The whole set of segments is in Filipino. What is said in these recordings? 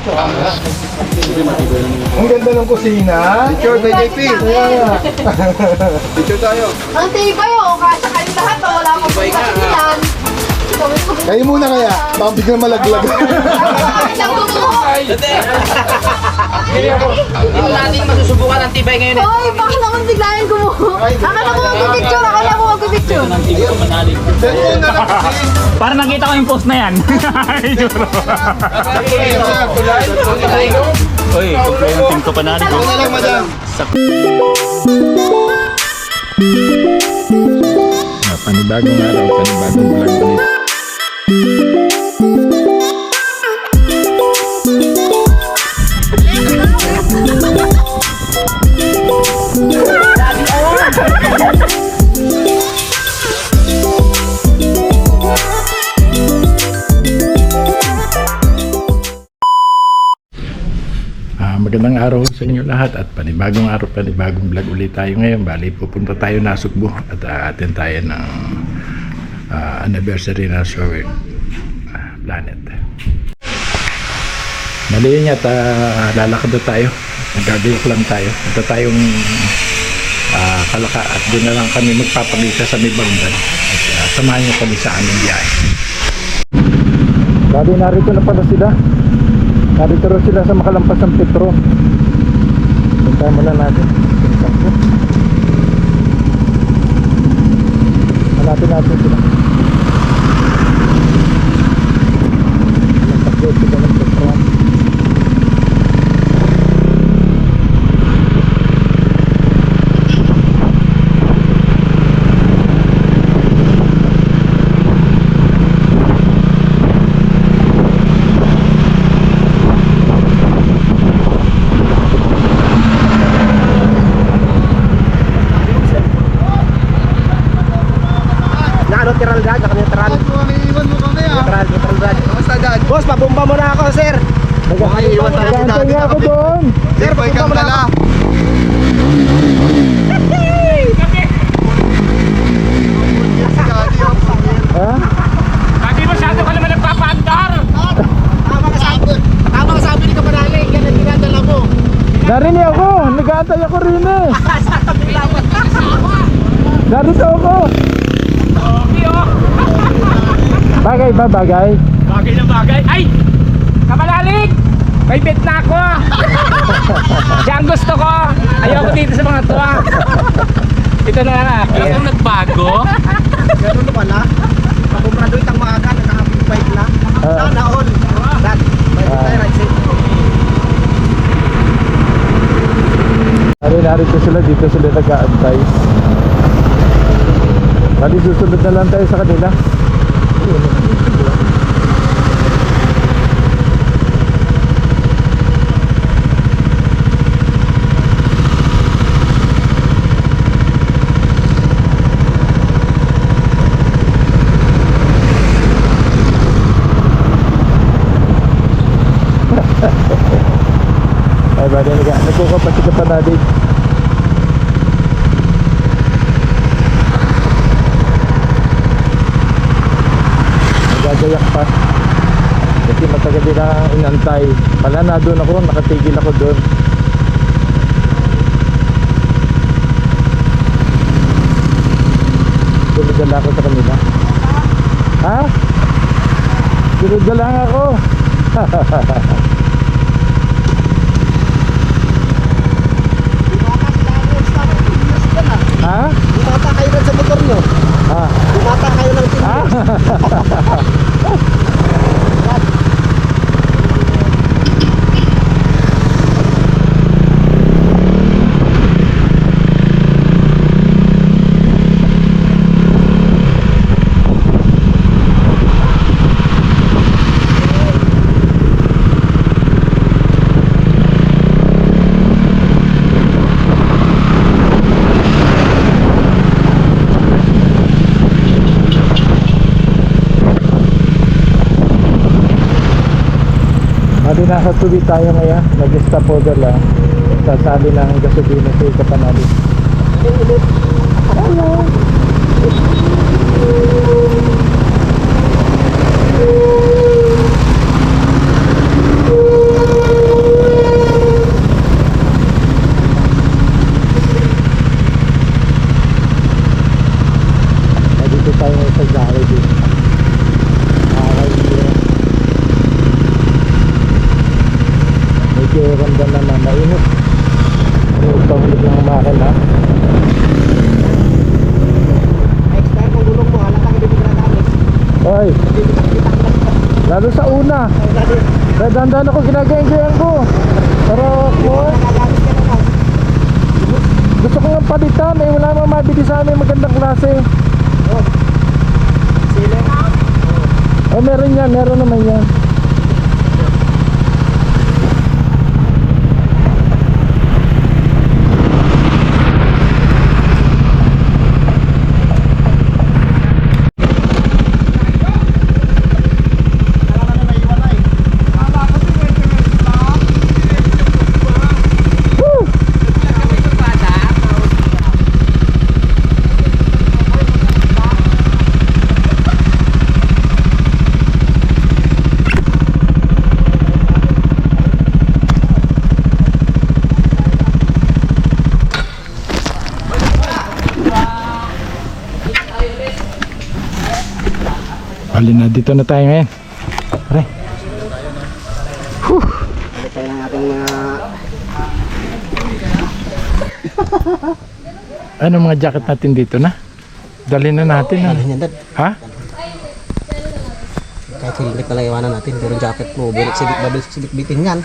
Ang ganda ng kusina. Picture kay JP. Picture tayo. Ang tibay oh, kasya kayo lahat oh, wala akong pagkakilan. Kayo muna kaya. Baka biglang malaglag. Lang tumuho? Dito natin masusubukan ang tibay ngayon. Hoy, bakit naman biglayan gumuho? Akala ko magpipicture, akala ko magpipicture. Para nakita ko yung post na yan. Uy, kumplay ng team ko panalo. Ito na lang, madam. Ah, panibagong araw, panibagong vlog ulit. Magandang araw sa inyo lahat at panibagong araw, panibagong vlog ulit tayo ngayon. Bali, pupunta tayo na Sugbo at uh, atin tayo ng ah, anniversary na Sovereign ah, Planet. Bali yun at uh, lalakad na tayo. Nagagayok lang tayo. Ito tayong ah, kalaka at doon na lang kami magpapagisa sa may banggan. At ah, samahan niyo kami sa aming biyahe. Bali, narito na pala sila. Narito rin sila sa makalampas ng Petro. Puntahan muna natin. Hanapin natin sila. Nagpagod sila ng Petro. Na ano, tiral dad, naka neutral. Iwan mo kami ah. Neutral, neutral dad. Kamusta dad? Boss, pabomba mo na ako, sir. Baka iwan tayo ni Nag-aantay dati. nga ako doon. Sir, boy kang dala. Si Daddy, oh. Ha? Hindi masyado ka naman nagpapaandar. Tama ka sabi. Tama ka sabi ni Kapanali, yan ang dinadala mo. Narinig ako. Nag-aantay ako rin eh. Ako. Okay oh. Bagay ba bagay? Bagay na bagay. Ay! Kapalalig! May bet na ako. Siya ang gusto ko. Ayoko dito sa mga tuwa. Ito na nga. Alam mo nagbago? Ganun na pala. Pabombrado itang maaga, nakakapit bike na. Ah. Sana all. Tayo, right side. Nari, narito sila. Dito sila nag-aantay. Bali, susunod na lang tayo sa kanila. Ay, bali, nag nagkukapasik ka pa natin. Nagagayak pa. Kasi matagal din na inantay. Pala na doon ako, nakatigil ako doon. Lang ako sa kanila. Ha? Lang ako. ha? Bumata kayo sa motor nyo. Ha? Bumata kayo ng Ha? Nasa tuwi tayo ngayon, nag-stop over lang. Sasali ng gasolina sa Kapanali. Hello! Pakiramdam na na mainit. Ano ito ulit ng makina? Ay! Lalo sa una. Kaya dandan ako ginagayang ko. Pero lang. gusto ko nga palitan eh. Wala namang mabili sa amin magandang klase. Sila. Oh, meron yan. Meron naman yan. Bali na dito na tayo ngayon. Pare. Balik tayo ng ating mga... Ano mga jacket natin dito na? Dali na natin. ah. Ano yan? Ha? Kahit hindi ka lang iwanan natin, pero yung jacket mo, bulik sibik babel sibik bitin yan.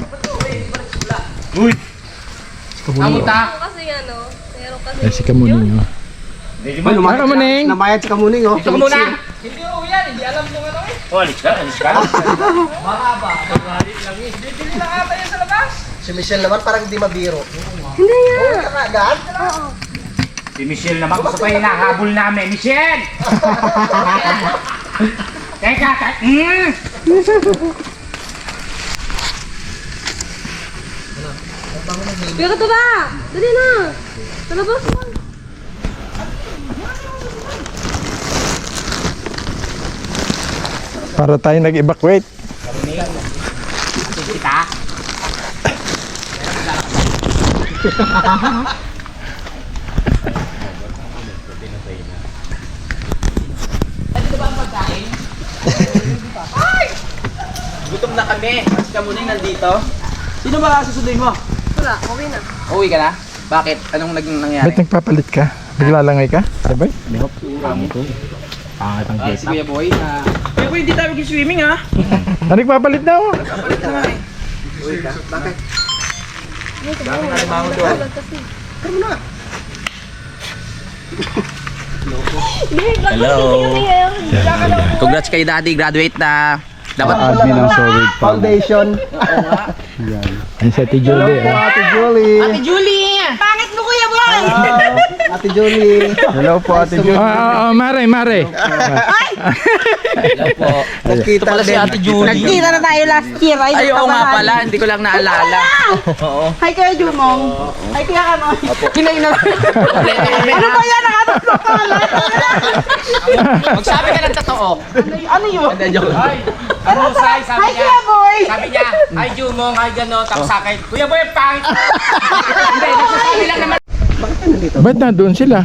Uy! Kamuta. Kasi ano, meron kasi Eh, si Kamuning. Oh. Ano Kamuning? Namayad si Kamuning, oh. Ito ka muna. Hindi ko yan, hindi alam kung ano eh. Oh, alis ka, alis ka. Mahaba. Bibili lang ata yan sa labas. Si Michelle naman parang hindi mabiro. Hindi yan. Uy, ka agad? Si Michelle naman, gusto pa hinahabol namin. Michelle! Teka, teka. Mm. Pero ito ba? Dali na. Talabas mo. Para tayo nag-evacuate. Gutom na kami. Mas ka muna nandito. Sino ba susunduin mo? Wala, okay na. Uwi ka na? Bakit? Anong naging nangyari? Ba't nagpapalit ka? Bigla langay ka? Sabay? Ah, si Kuya Boy na... Kuya Boy, hindi tayo mag-swimming ha? Ah, nagpapalit na ako. Hello. Congrats kay Daddy, graduate na. Dapat Admin ang solid Foundation. Ayun si Ate Julie. oh. Ate Julie. Julie! Pangit mo kuya boy! Ate Julie. Hello po Ate Julie. Oh, oh, Mare, Mare. Hello po. Nagkita Ito pala si. Ate Julie. Nagkita na tayo last year. Ay, Ay, oo nga pala. Hindi ko lang naalala. Oo. Hi Kuya Jumong. Hi Kuya Kanoy. Kinain na. Ano ba yan? Nakatatlo ka lang. Magsabi ka ng totoo. Ano yun? Hindi, joke. Ay, ano say, sabi Hi niya. Kuya Boy! Sabi niya, ay Jumong, ay gano, tapos sa akin, Kuya Boy, pangit. Hindi, nagsasabi lang naman. Ba't na doon sila?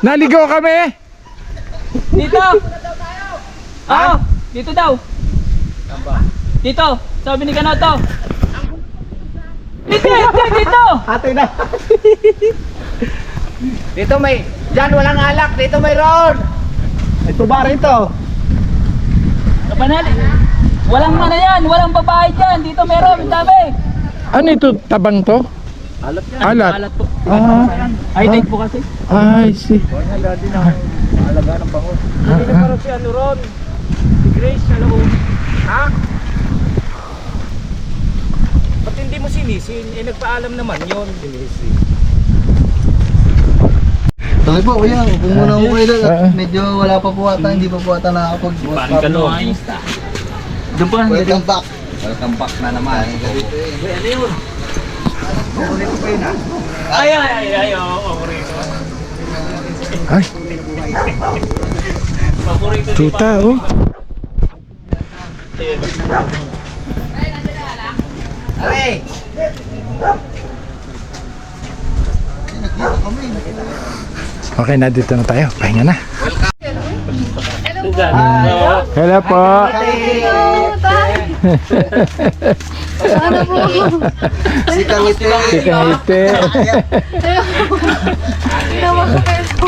Naligaw kami! Dito! Oo! Dito daw! Dito! Sabi ni Kanoto! Dito! Dito! Dito! Ate na. Dito may, dyan walang alak, dito may road. Ito ba rito? Kapanali! Walang ano yan! Walang babae dyan! Dito meron! Dami! Ano ito? Tabang to? Alat yan. Alat? Alat po. Ah, Ay, date po kasi. I see. Hindi na parang si ano ron. Si Grace, alam mo. Ha? Ba't hindi mo sinisin? Eh, nagpaalam naman yun. Sinisin. Tuloy po, kuya. Kung muna ako kayo doon. Ah. Medyo wala pa po ata. Hindi pa po ata nakakapag... Parang ka no. Doon pa. Welcome back. Ay, ay, ay, ay, oo, paborito. Ay, Paborito ni tuta oh. Okay na, dito na tayo. Pahinga na. Dyan. Hello po. Ano po? Si Kangiti. Si Kahite.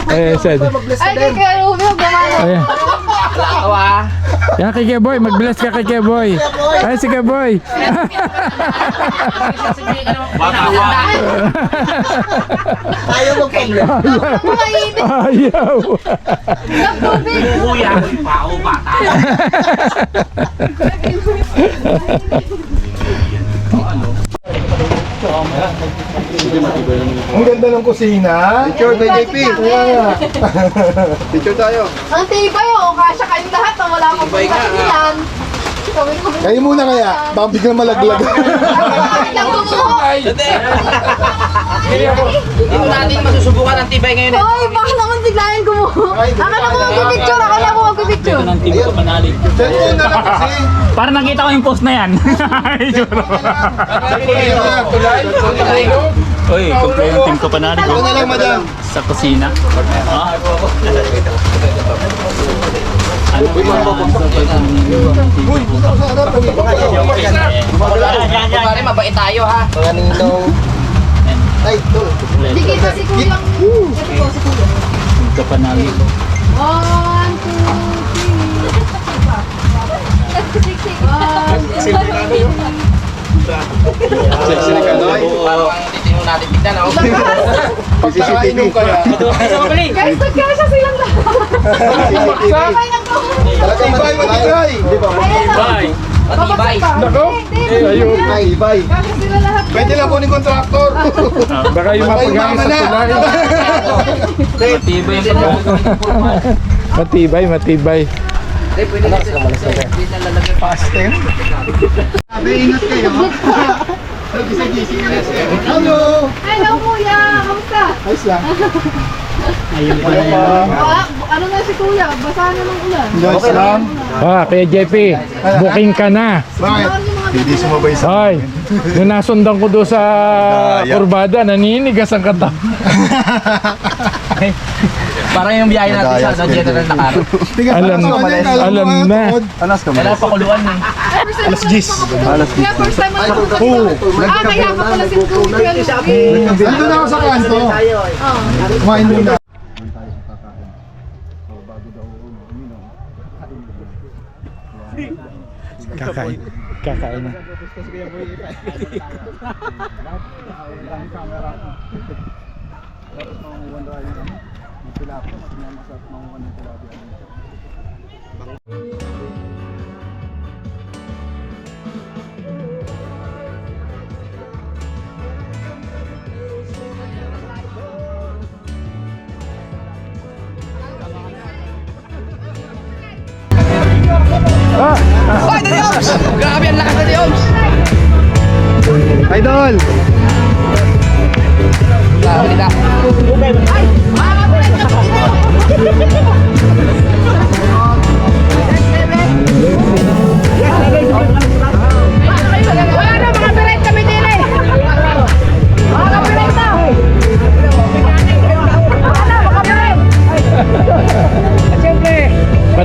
Eh, sad. Ay, kay Ruby, huwag gumana. Ayan. Yan kay Keboy, mag-bless ka kay Keboy. Ay, si Keboy. Ayaw. Mainit Ayaw. ng tubig. Kuya, pao, bata. Ang ganda ng kusina. Picture kay JP. Picture tayo. Ang tibay, oh. Kasya kayong lahat, oh. Wala akong pagkakasilan. Kayo muna kaya, baka biglang malaglag. Lang gumuho? Dito natin masusubukan ang tibay ngayon. Hoy, baka naman biglayan gumuho. Ako na po magpipicture, ako na po magpipicture. Cellphone na lang kasi. Para nakita ko yung post na yan. Uy, kumpleto yung team ko panali Ito na lang, madam. sa kusina. Harap. Pare, mabait tayo ha. Mga ninong. Ay, ito. Hindi kita si Kuya. Ito po, si Kuya. Ito panali. One, two, three. One, two, Sexy ni Kanoy. Parang titingnan natin tignan ako. CCTV kaya. Guys, nagkasya silang lahat. Sabay ng matibay, matibay. Na. Matibay. Nako. Ayun. Ay, ibay. Kasya sila lahat. Pwede lang kunin kontraktor. Baka yung Ay, mapagano sa na. yung panali. Matibay, matibay. Sabi, ingat kayo. Hello. Hello, Kuya. Kamusta? Ayos lang. Ah, ano na si Kuya? Basa na ng ulan. Ayos lang. Ah, kaya JP, booking ka na. Bakit? Hindi sumabay sa... Hoy, nung nasundan ko doon sa kurbada, naninigas ang katawan. Parang yung biyahe natin sa ano, general na karo. Alam na, alam na. Alas ka Kailangan pakuluan na. Alas 10. Alas 10. Kaya first time ako. Ah, kaya pa pala si Kuya. Ando na ako sa kanto. Kumain muna. Kakain. Kakain na. Grabe ang lakas na ni Oms. Idol! Grabe na. Wala na, mga piret kami din eh. Mga piret na. Wala na, mga piret. Pa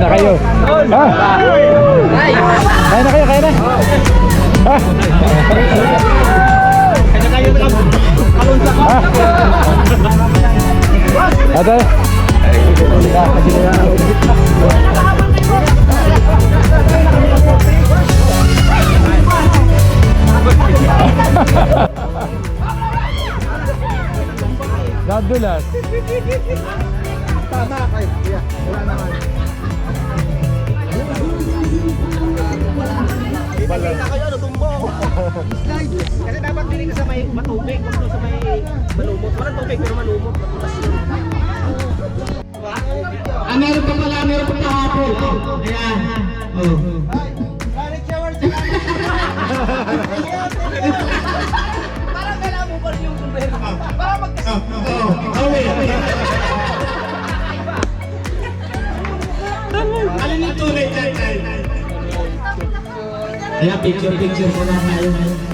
na kayo. Ah, kaya na kayo, kaya na. Ah. Alin yung tunay dyan? Ayan, picture, picture ko na tayo. May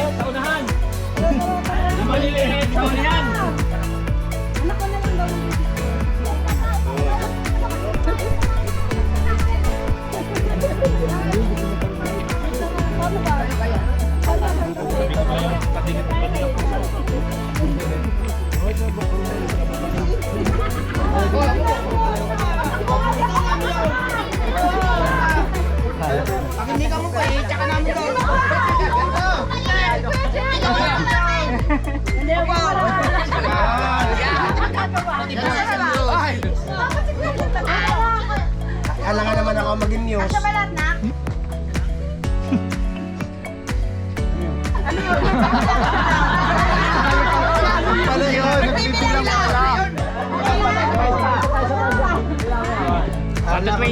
Yung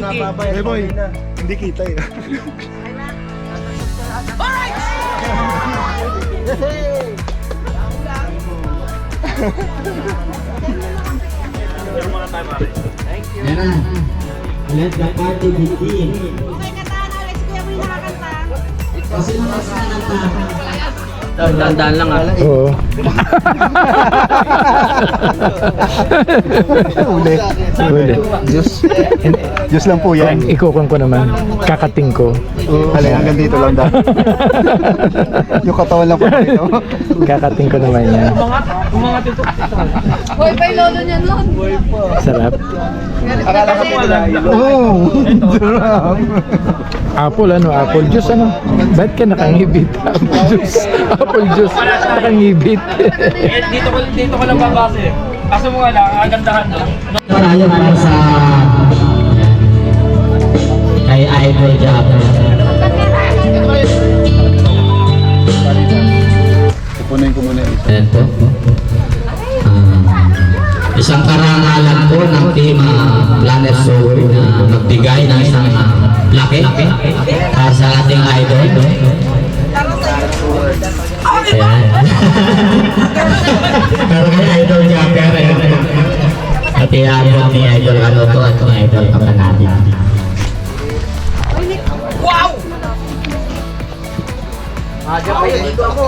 Under 20. Hey boy, hindi kita eh. Yan na. Let the party begin. Okay, kanta na. Alex, kuya mo yung nakakanta. Kasi naman sa kanta. Tandaan lang ah. Oo. Uli. Uli. Diyos. Diyos lang po yan. Ikukong ko naman. Kakating ko. Halay, hanggang dito lang daw. Yung katawan lang po dito. Kakating ko naman yan. Boy pa yung lolo niya nun. Sarap. Akala ko wala. Oo. Sarap. Apple ano? Apple juice ano? Ba't ka nakangibit? Apple juice. Apple juice. Nakangibit. Eh, dito ko dito ko lang babase. Kaso mo nga lang, agandahan doon. Tayo para sa kay Idol Job. Pupunin ko muna yung isa. Ayan po. Ah, isang karangalan po ng team ah, Planet Soul na magbigay ng isang uh, plaque para sa ating idol. Ayan. Pero kay Idol Jumper, ayan. At iabot ni Idol Kanoto at ni Idol Kapanati. Dito ako.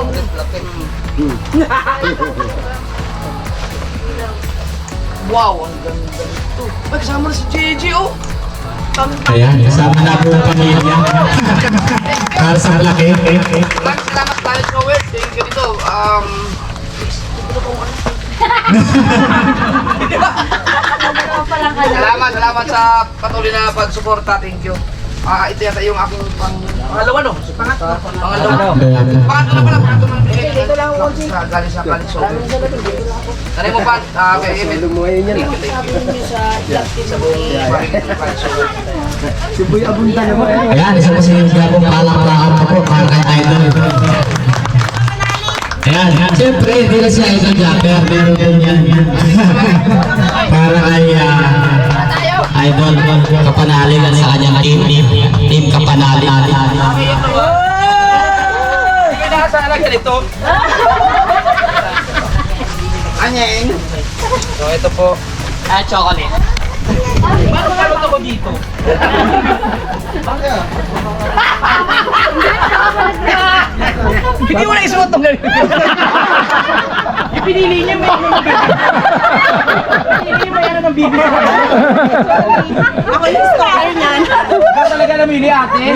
Wow, ang ganda nito. Ay, kasama na si JJ, oh. Ayan, kasama na po ang pamilya. para sa plaque. Maraming salamat tayo, Joel. Thank you dito. Um, salamat, salamat sa patuloy na pagsuporta. Thank you. Ah, ito yata yung aking pang pangalawa no? Pangatlo. Pangalawa. Pangatlo na pala, pangatlo na. Ito lang ako sa galing sa Kalit Sobe. Tanay mo pa, ah, kay Emil. Thank you, thank you. Sa buong Kalit Sobe. Ayan, isa po si Gabong palakpakan pa po para kay Idol. Ayan, siyempre, hindi na si Idol Japper, meron din yan. para kay ah, Idol Kapanalig at sa kanyang team, team, team Kapanalig. Hindi na sa alag ganito. Anyeng. So ito po. Ah, chocolate. Bakit kalot ako dito? Hindi mo na isuot tong ganito. Ipinili niya may ano ng bibi. Ipinili niya may ano ng bibi. Ako yung star. namili ate.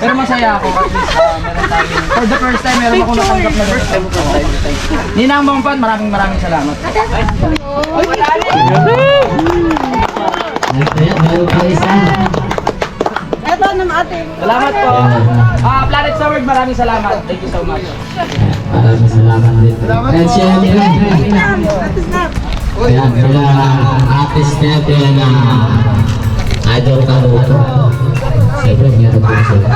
Pero masaya ako. Tayo. For the first time, meron akong natanggap na first time. Ninang Bangpan, maraming maraming salamat. Kaya meron pa isa. Salamat po. Ah, Planet Sword, maraming salamat. Thank you so much. Maraming salamat din. At syempre, Ayan, sila artist natin na idol ka rito. Siyempre, meron po sila.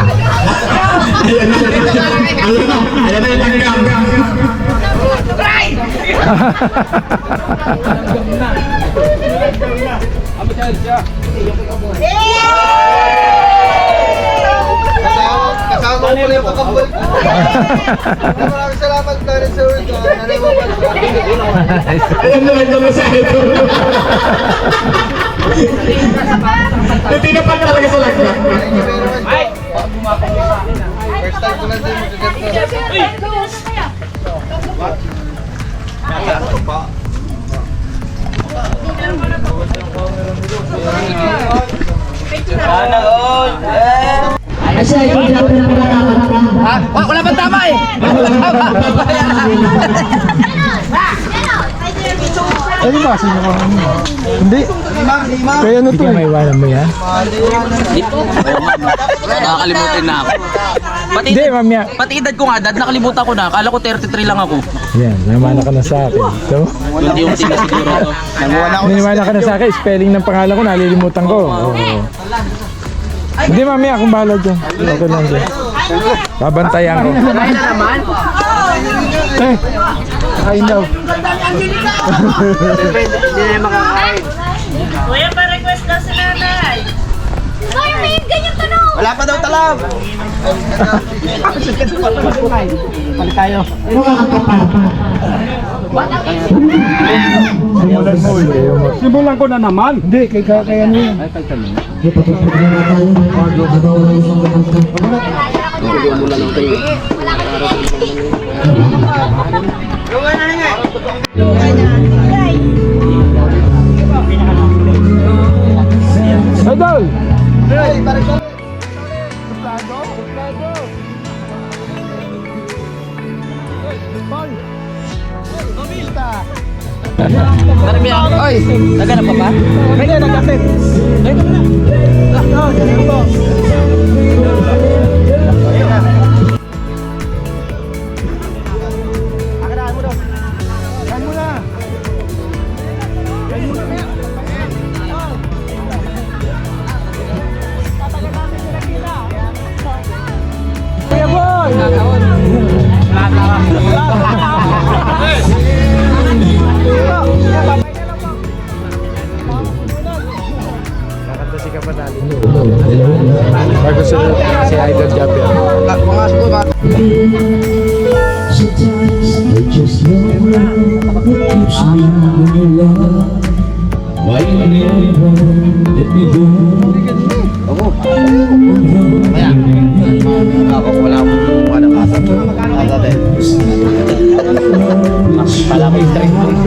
Kasama ko pala yung kakambal ko. Maraming salamat na rin sir. Alam naman kami sa ito. Hindi na pa talaga sa lagyan. Thank you very much. First time ko lang din magkaganto. Asya, hindi na pala Ha? Wa- Wala bang tama eh? Ano ba? Sino ko? Hindi. Kaya ano to? May iwanan mo yan? Nakakalimutin na ako. Pati, Hindi, mamaya. pati edad ko nga, dad, nakalimutan ko na. Akala ko 33 lang ako. Yan, namana ka na sa akin. So, Unti-unti na siguro to. niniwala ka na sa akin. Spelling ng pangalan ko, nalilimutan ko. Oo. Hindi, mamaya akong bahala dyan. Okay lang dyan. Babantayan ko. Kaya na naman. Eh, I know. Kuya, pa-request daw si nanay. May ganyan tanong. Wala pa daw talab. Simulan ko na naman. Hindi, kay kaya niyo. Idol! Oy, nagana pa ba? Kaya nagkapit. Kakanta si Kapanali. Bago sa si Idol Javier. Mga siguro, mga Why you never let me go?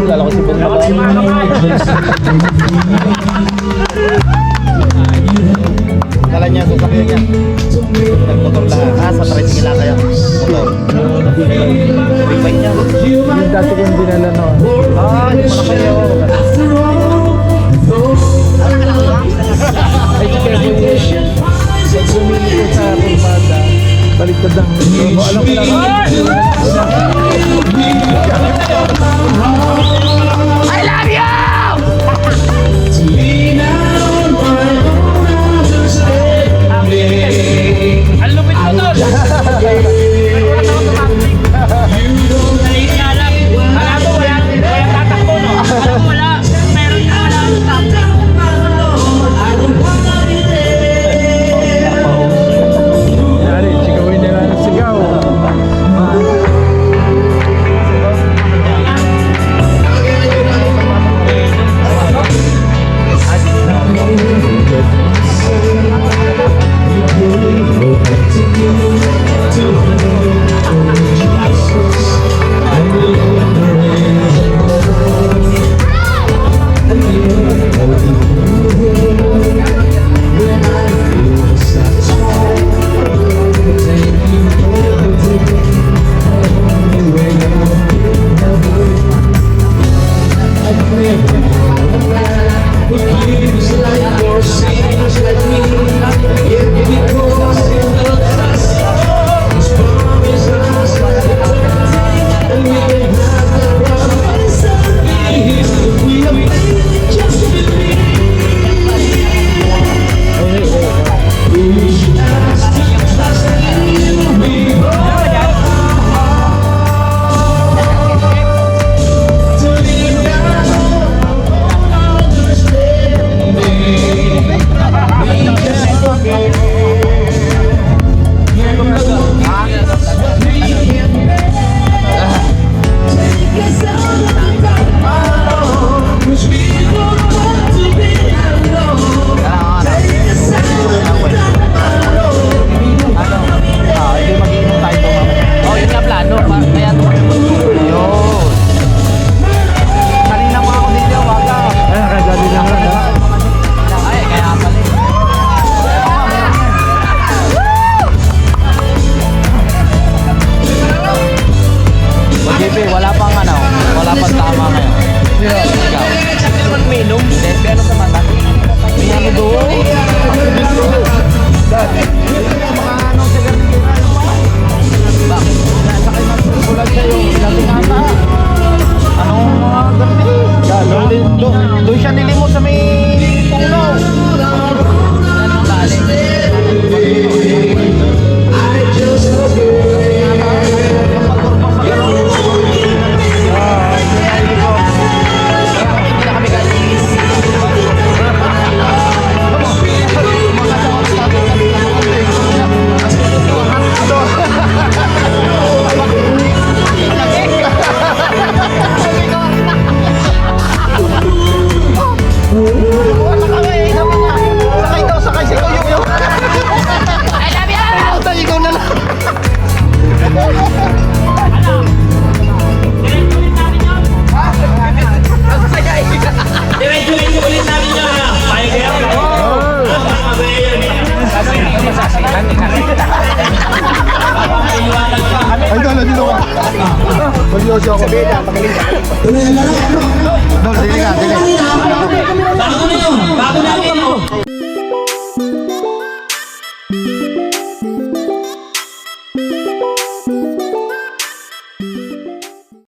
Lalo ko si Bunga. Kala niya, sasakyan niya. Nagmotor lang. Ah, sa tricycle lang kaya. Motor. Big niya. Yung dati kong dinala no. Ah, yung mga kayo. Ay, si Kevin yun. Bumili ko sa kurbada, baliktad ang. Alam ko lang. Ang